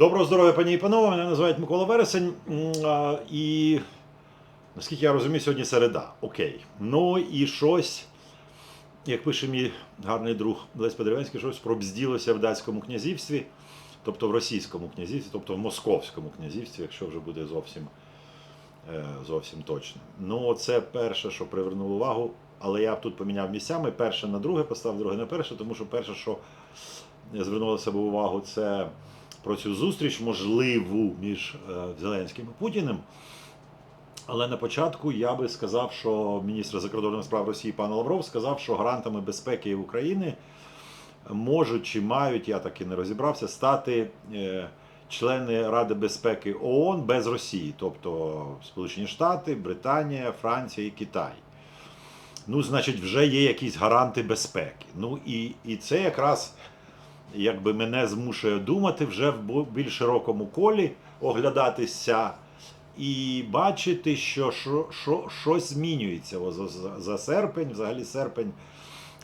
Доброго здоров'я, пані і панове. Мене називають Микола Вересень. І наскільки я розумію, сьогодні середа. Окей. Ну і щось, як пише мій гарний друг Лесь Подеревенський, щось пробзділося в датському князівстві, тобто в російському князівстві, тобто в московському князівстві, якщо вже буде зовсім, е, зовсім точно. Ну, це перше, що привернуло увагу. Але я б тут поміняв місцями. Перше на друге поставив, друге на перше, тому що перше, що звернуло себе увагу, це про цю зустріч можливу між е, Зеленським і Путіним. Але на початку я би сказав, що міністр закордонних справ Росії пан Лавров сказав, що гарантами безпеки України можуть чи мають, я так і не розібрався, стати е, члени Ради безпеки ООН без Росії, тобто Сполучені Штати, Британія, Франція і Китай. Ну, значить, вже є якісь гаранти безпеки. Ну і, і це якраз якби мене змушує думати вже в більш широкому колі, оглядатися і бачити, що, що, що щось змінюється за, за, серпень. Взагалі серпень,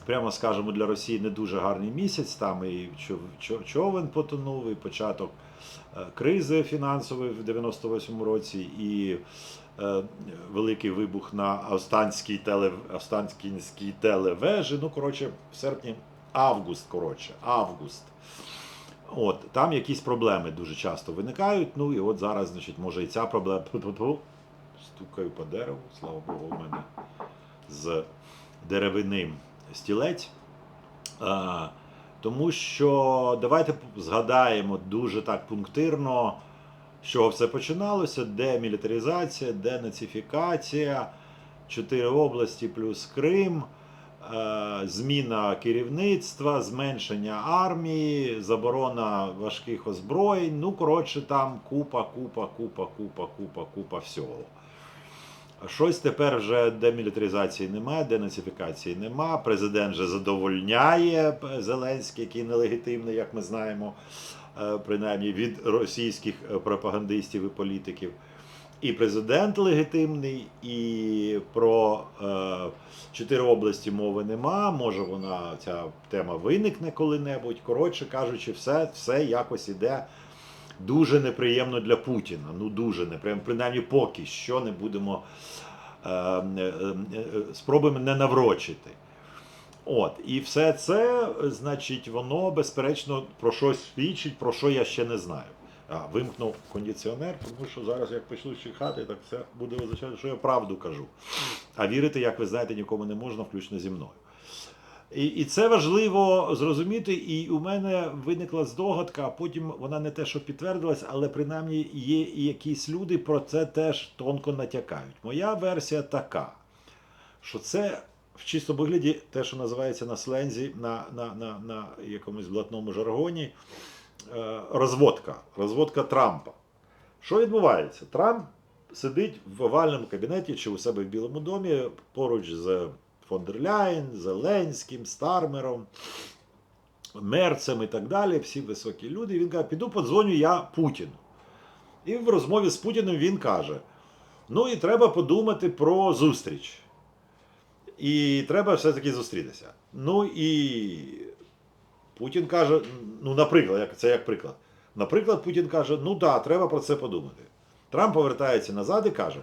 прямо скажемо, для Росії не дуже гарний місяць. Там і чов- чов- човен потонув, і початок е, кризи фінансової в 98-му році, і е, великий вибух на Останській теле, Останкінській телевежі. Ну, коротше, в серпні август, коротше, август. От, там якісь проблеми дуже часто виникають. Ну і от зараз, значить, може і ця проблема. Стукаю по дереву, слава Богу, у мене з деревини стілець. А, тому що давайте згадаємо дуже так пунктирно, з чого все починалося: демілітаризація, денацифікація, чотири області плюс Крим зміна керівництва, зменшення армії, заборона важких озброєнь. Ну, коротше, там купа, купа, купа, купа, купа, купа всього. Щось тепер вже демілітаризації немає, денацифікації нема. Президент вже задовольняє Зеленський, який нелегітимний, як ми знаємо, е, принаймні від російських е, пропагандистів і політиків. І президент легітимний, і про е, чотири області мови нема. Може вона ця тема виникне коли-небудь. Коротше кажучи, все, все якось іде дуже неприємно для Путіна. Ну дуже неприємно, принаймні поки що не будемо е, е, е, е, спробуємо не наврочити. От, і все це, значить, воно безперечно про щось свідчить, про що я ще не знаю. А, вимкнув кондиціонер, тому що зараз, як почну чихати, так це буде означати, що я правду кажу. А вірити, як ви знаєте, нікому не можна, включно зі мною. І, і це важливо зрозуміти. І у мене виникла здогадка, а потім вона не те, що підтвердилась, але принаймні є і якісь люди про це теж тонко натякають. Моя версія така, що це в чистому вигляді те, що називається на слензі, на, на, на, на якомусь блатному жаргоні, розводка, розводка Трампа. Що відбувається? Трамп сидить в овальному кабінеті чи у себе в Білому домі поруч з фон дер Ляєн, Зеленським, Стармером, Мерцем і так далі, всі високі люди. Він каже, піду подзвоню я Путіну. І в розмові з Путіним він каже: ну і треба подумати про зустріч. І треба все-таки зустрітися. Ну і Путін каже, ну, наприклад, це як приклад. Наприклад, Путін каже, ну так, треба про це подумати. Трамп повертається назад і каже: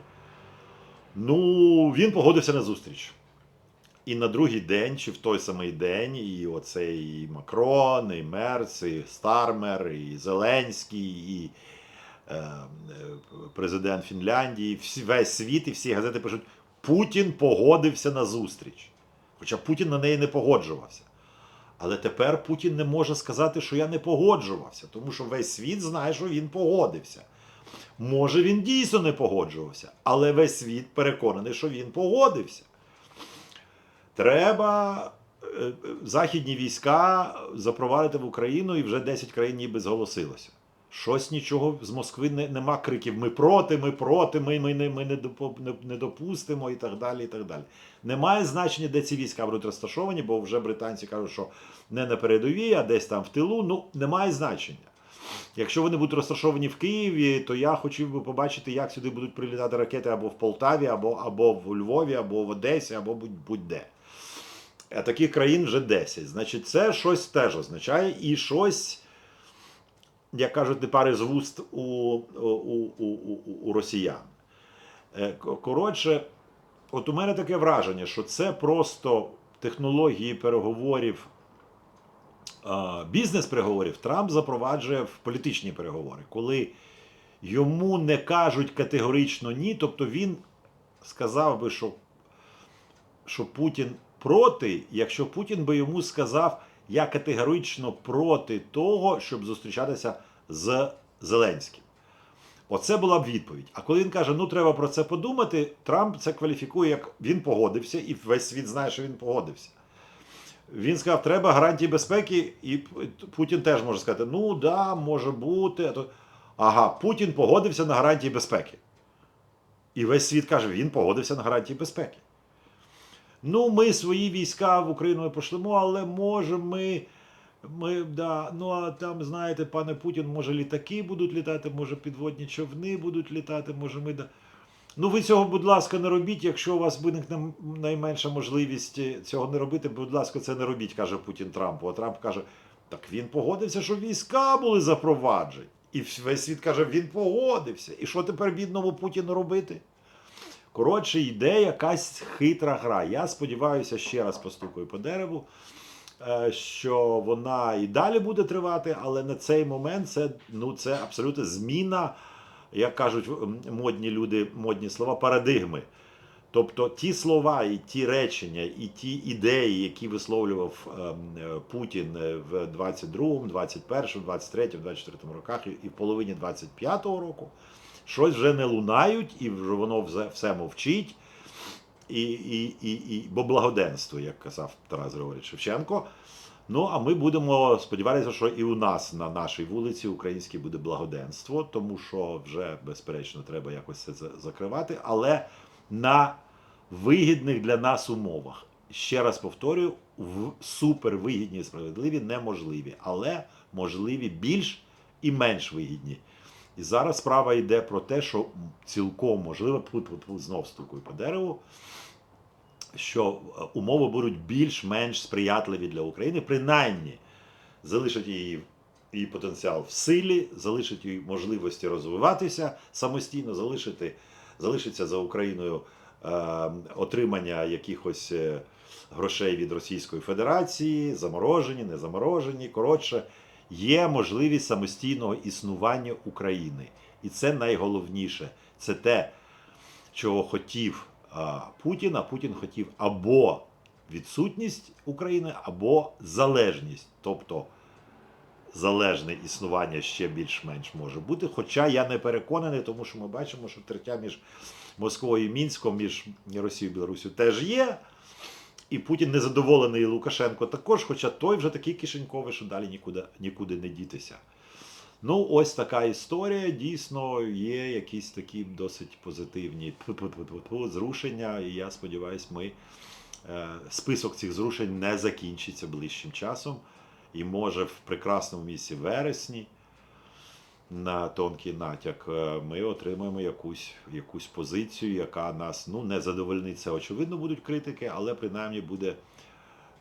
ну, він погодився на зустріч. І на другий день, чи в той самий день, і оцей і Макрон, і Мерц, і Стармер, і Зеленський, і е, президент Фінляндії, всі, весь світ і всі газети пишуть: Путін погодився на зустріч. Хоча Путін на неї не погоджувався. Але тепер Путін не може сказати, що я не погоджувався, тому що весь світ знає, що він погодився. Може, він дійсно не погоджувався, але весь світ переконаний, що він погодився. Треба е, е, західні війська запровадити в Україну, і вже 10 країн ніби зголосилося. Щось нічого з Москви не, нема криків: ми проти, ми проти, ми, ми, не, ми не, не, допустимо і так далі. і так далі. Немає значення, де ці війська будуть розташовані, бо вже британці кажуть, що не на передовій, а десь там в тилу. Ну, немає значення. Якщо вони будуть розташовані в Києві, то я хотів би побачити, як сюди будуть прилітати ракети або в Полтаві, або, або в Львові, або в Одесі, або будь- будь-де. А таких країн вже 10. Значить, це щось теж означає і щось як кажуть, не пари з вуст у, у, у, у, у, росіян. Е, Коротше, от у мене таке враження, що це просто технології переговорів, бізнес-переговорів Трамп запроваджує в політичні переговори, коли йому не кажуть категорично ні, тобто він сказав би, що, що Путін проти, якщо Путін би йому сказав, я категорично проти того, щоб зустрічатися з Зеленським. Оце була б відповідь. А коли він каже, ну треба про це подумати, Трамп це кваліфікує як він погодився, і весь світ знає, що він погодився. Він сказав, треба гарантії безпеки, і Путін теж може сказати, ну да, може бути. Ага, Путін погодився на гарантії безпеки. І весь світ каже, він погодився на гарантії безпеки. Ну, ми свої війська в Україну пошлемо, але може ми. Ми, да, ну а там, знаєте, пане Путін, може літаки будуть літати, може підводні човни будуть літати, може ми. Да... Ну, ви цього, будь ласка, не робіть. Якщо у вас виникне найменша можливість е, цього не робити, будь ласка, це не робіть, каже Путін Трампу. А Трамп каже: так він погодився, що війська були запроваджені. І весь світ каже, він погодився. І що тепер бідному Путіну робити? Коротше, йде якась хитра гра. Я сподіваюся, ще раз постукаю по дереву, е, що вона і далі буде тривати, але на цей момент це, ну, це абсолютно зміна, як кажуть модні люди, модні слова, парадигми. Тобто ті слова, і ті речення, і ті ідеї, які висловлював ем, е, Путін е, в 22-му, 21-му, 23-му, 24-му роках і в половині 25-го року, щось вже не лунають, і воно все, мовчить. І, і, і, і, бо благоденство, як казав Тарас Григорович Шевченко. Ну, а ми будемо сподіватися, що і у нас на нашій вулиці українській буде благоденство, тому що вже, безперечно, треба якось це закривати, але на вигідних для нас умовах. Ще раз повторюю, в супервигідні і справедливі неможливі, але можливі більш і менш вигідні. І зараз справа йде про те, що цілком можливо, знов стукаю по дереву, що е, умови будуть більш-менш сприятливі для України, принаймні залишать її, її потенціал в силі, залишить її можливості розвиватися самостійно, залишити, залишиться за Україною е, отримання якихось е, грошей від Російської Федерації, заморожені, не заморожені. Коротше, є можливість самостійного існування України. І це найголовніше. Це те, чого хотів Путін, а Путін хотів або відсутність України, або залежність. Тобто залежне існування ще більш-менш може бути. Хоча я не переконаний, тому що ми бачимо, що тертя між Москвою і Мінськом, між Росією і Білорусію теж є. І Путін незадоволений Лукашенко також, хоча той вже такий кишеньковий, що далі нікуди, нікуди не дітися. Ну, ось така історія. Дійсно, є якісь такі досить позитивні зрушення. І я сподіваюся, ми е, список цих зрушень не закінчиться ближчим часом. І може в прекрасному місці вересні на тонкий натяк е, ми отримаємо якусь, якусь позицію, яка нас ну, не задовольнить. Це очевидно будуть критики, але принаймні буде,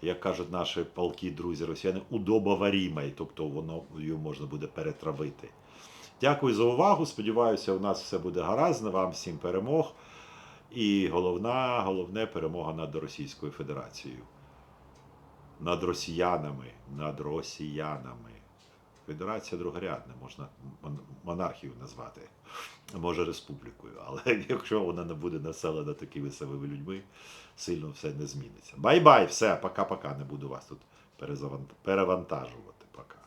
як кажуть наші палки, друзі росіяни, удобоварімий, тобто воно його можна буде перетравити. Дякую за увагу. Сподіваюся, у нас все буде гаразд. Вам всім перемог. І головна, головне перемога над Російською Федерацією. Над росіянами, над росіянами. Федерація другорядна, можна мон- монархію назвати, може республікою. Але якщо вона не буде населена такими самими людьми, сильно все не зміниться. Бай-бай, все, пока-пока. Не буду вас тут перевантажувати. Пока.